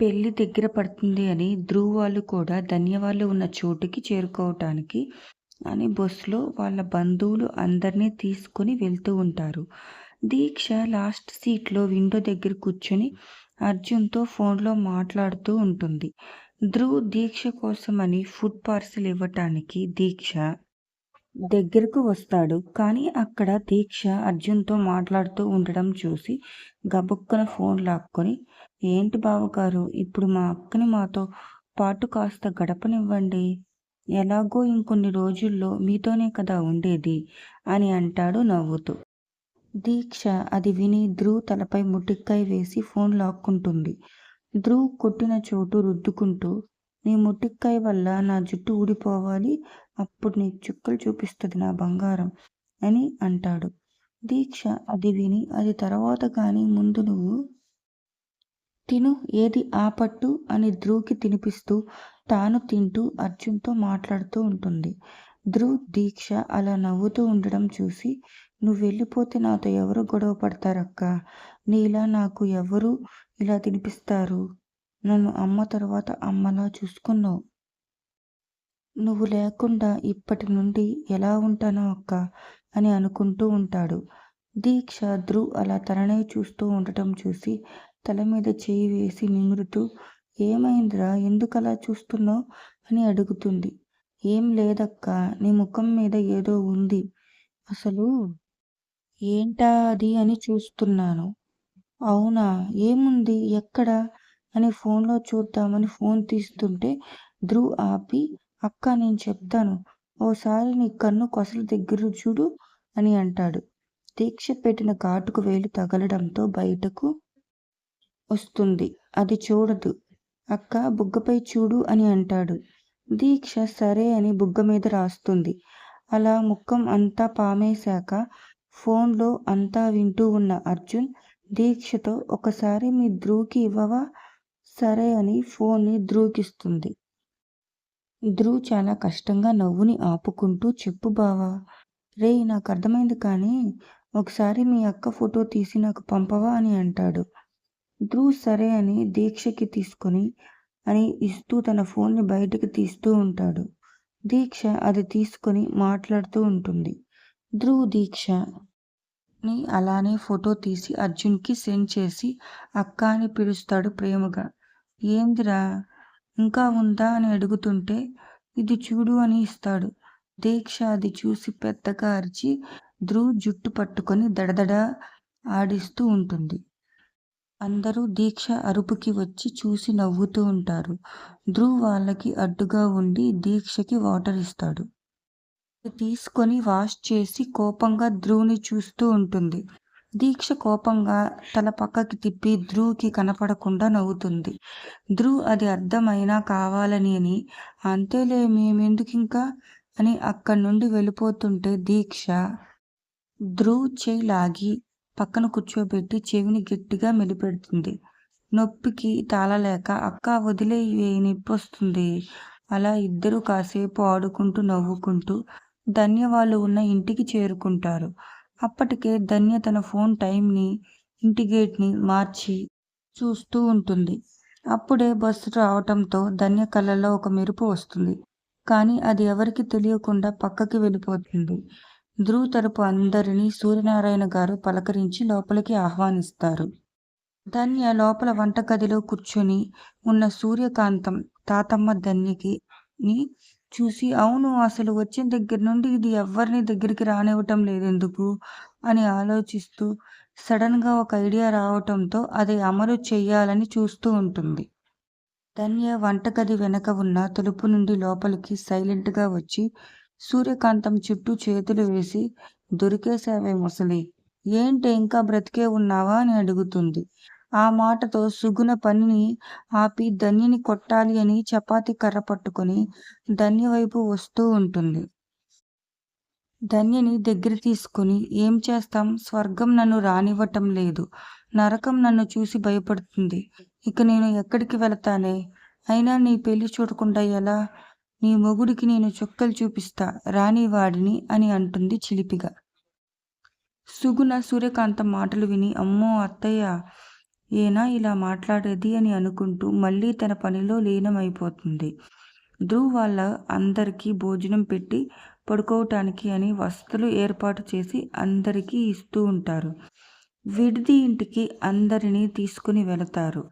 పెళ్ళి దగ్గర పడుతుంది అని ధ్రువాలు వాళ్ళు కూడా ధన్యవాళ్ళు ఉన్న చోటుకి చేరుకోవటానికి అని బస్సులో వాళ్ళ బంధువులు అందరినీ తీసుకుని వెళ్తూ ఉంటారు. దీక్ష లాస్ట్ సీట్లో విండో దగ్గర కూర్చొని అర్జున్తో ఫోన్లో మాట్లాడుతూ ఉంటుంది. ధ్రువ్ దీక్ష కోసమని ఫుడ్ పార్సిల్ ఇవ్వటానికి దీక్ష దగ్గరకు వస్తాడు. కానీ అక్కడ దీక్ష అర్జున్తో మాట్లాడుతూ ఉండడం చూసి గబుక్కన ఫోన్ లాక్కొని ఏంటి బావగారు ఇప్పుడు మా అక్కని మాతో పాటు కాస్త గడపనివ్వండి. ఎలాగో ఇంకొన్ని రోజుల్లో మీతోనే కదా ఉండేది అని అంటాడు నవ్వుతూ. దీక్ష అది విని ధ్రువ్ తలపై ముటిక్కాయ వేసి ఫోన్ లాక్కుంటుంది. ధ్రువ్ కొట్టిన చోటు రుద్దుకుంటూ నీ ముటిక్కాయ వల్ల నా జుట్టు ఊడిపోవాలి అప్పుడు నీ చుక్కలు చూపిస్తుంది నా బంగారం అని అంటాడు. దీక్ష అది విని అది తర్వాత కానీ ముందు నువ్వు తిను ఏది ఆ పట్టు అని ధ్రువ్కి తినిపిస్తూ తాను తింటూ అర్జున్తో మాట్లాడుతూ ఉంటుంది. ధ్రువ్ దీక్ష అలా నవ్వుతూ ఉండడం చూసి నువ్వు వెళ్ళిపోతే నాతో ఎవరు గొడవ పడతారక్క నీలా నాకు ఎవరు ఇలా తినిపిస్తారు నన్ను అమ్మ తర్వాత అమ్మలా చూసుకున్నావు. నువ్వు లేకుండా ఇప్పటి నుండి ఎలా ఉంటానో అక్క అని అనుకుంటూ ఉంటాడు. దీక్ష ధ్రువ్ అలా తననే చూస్తూ ఉండటం చూసి తల మీద చేయి వేసి నిమురుతూ ఏమైందిరా? ఎందుకలా చూస్తున్నావు? అని అడుగుతుంది. ఏం లేదక్కా నీ ముఖం మీద ఏదో ఉంది. అసలు ఏంటా అది? అని చూస్తున్నాను. అవునా? ఏముంది? ఎక్కడ? అని ఫోన్లో చూద్దామని ఫోన్ తీస్తుంటే ధ్రువ్ ఆపి అక్క నేను చెప్తాను. ఓసారి నీ కన్ను కొసలు దగ్గర చూడు అని అంటాడు. దీక్ష పెట్టిన కాటుకు వేలు తగలడంతో బయటకు వస్తుంది. అది చూడదు. అక్క బుగ్గపై చూడు అని అంటాడు. దీక్ష సరే అని బుగ్గ మీద రాస్తుంది. అలా ముఖం అంతా పామేశాక ఫోన్లో అంతా వింటూ ఉన్న అర్జున్ దీక్షతో ఒకసారి మీ ధ్రువుకి ఇవ్వవా? సరే అని ఫోన్ని ధ్రువ్కిస్తుంది ధ్రువ్ చాలా కష్టంగా నవ్వుని ఆపుకుంటూ చెప్పు బావా. రే నాకు అర్థమైంది కానీ ఒకసారి మీ అక్క ఫోటో తీసి నాకు పంపవా అని అంటాడు. ధ్రువ్ సరే అని దీక్షకి తీసుకొని అని ఇస్తూ తన ఫోన్ని బయటకు తీస్తూ ఉంటాడు. దీక్ష అది తీసుకొని మాట్లాడుతూ ఉంటుంది. ధ్రువ్ దీక్షని అలానే ఫోటో తీసి అర్జున్కి సెండ్ చేసి అక్క అని పిలుస్తాడు ప్రేమగా. ఏందిరా? ఇంకా ఉందా అని అడుగుతుంటే ఇది చూడు అని ఇస్తాడు. దీక్ష అది చూసి పెద్దగా అరిచి ధ్రువ్ జుట్టు పట్టుకొని దడదడ ఆడిస్తూ ఉంటుంది. అందరూ దీక్ష అరుపుకి వచ్చి చూసి నవ్వుతూ ఉంటారు. ధ్రువ్ వాళ్ళకి అడ్డుగా ఉండి దీక్షకి వాటర్ ఇస్తాడు. తీసుకొని వాష్ చేసి కోపంగా ధ్రువ్ని చూస్తూ ఉంటుంది. దీక్ష కోపంగా తల పక్కకి తిప్పి ధ్రువ్కి కనపడకుండా నవ్వుతుంది. ధ్రువ్ అది అర్థమైనా కావాలని అని. అంతేలే మేమెందుకింకా? అని అక్కడి నుండి వెళ్ళిపోతుంటే దీక్ష. ధ్రువ్ చేయి లాగి పక్కన కూర్చోబెట్టి చెవిని గట్టిగా మెలిపెడుతుంది. నొప్పికి తాళలేక అక్క వదిలే నొప్పొస్తుంది అలా ఇద్దరు కాసేపు ఆడుకుంటూ నవ్వుకుంటూ ధన్యవాళ్ళు ఉన్న ఇంటికి చేరుకుంటారు. అప్పటికే ధన్య తన ఫోన్ టైంని ఇంటిగేట్ని మార్చి చూస్తూ ఉంటుంది. అప్పుడే బస్సు రావటంతో ధన్య కళ్ళలో ఒక మెరుపు వస్తుంది. కానీ అది ఎవరికి తెలియకుండా పక్కకి వెళ్ళిపోతుంది. ధ్రువ్ తరపు అందరినీ సూర్యనారాయణ గారు పలకరించి లోపలికి ఆహ్వానిస్తారు. ధన్య లోపల వంటగదిలో కూర్చొని ఉన్న సూర్యకాంతం తాతమ్మ ధన్యకి చూసి అవును అసలు వచ్చిన దగ్గర నుండి ఇది ఎవరిని దగ్గరికి రానివ్వటం లేదెందుకు? అని ఆలోచిస్తూ సడన్గా ఒక ఐడియా రావటంతో అది అమలు చేయాలని చూస్తూ ఉంటుంది. ధన్య వంటగది వెనక ఉన్న తలుపు నుండి లోపలికి సైలెంట్గా వచ్చి సూర్యకాంతం చుట్టూ చేతులు వేసి దొరికేశావే ముసలి ఏంటి ఇంకా బ్రతికే ఉన్నావా? అని అడుగుతుంది. ఆ మాటతో సుగుణ పనిని ఆపి ధన్యని కొట్టాలి అని చపాతి కర్ర పట్టుకొని ధన్య వైపు వస్తూ ఉంటుంది. ధన్యని దగ్గర తీసుకుని ఏం చేస్తాం? స్వర్గం నన్ను రానివ్వటం లేదు. నరకం నన్ను చూసి భయపడుతుంది. ఇక నేను ఎక్కడికి వెళతానే? అయినా నీ పెళ్ళి చూడకుండా ఎలా? నీ మొగుడికి నేను చుక్కలు చూపిస్తా రాని వాడిని అని అంటుంది చిలిపిగా. సుగుణ సూర్యకాంత మాటలు విని అమ్మో అత్తయ్య! ఏనా ఇలా మాట్లాడేది అని అనుకుంటూ మళ్ళీ తన పనిలో లీనమైపోతుంది. ధ్రువ్ వాళ్ళ అందరికీ భోజనం పెట్టి పడుకోవటానికి అని వసతులు ఏర్పాటు చేసి అందరికీ ఇస్తూ ఉంటారు. విడిది ఇంటికి అందరినీ తీసుకుని వెళతారు.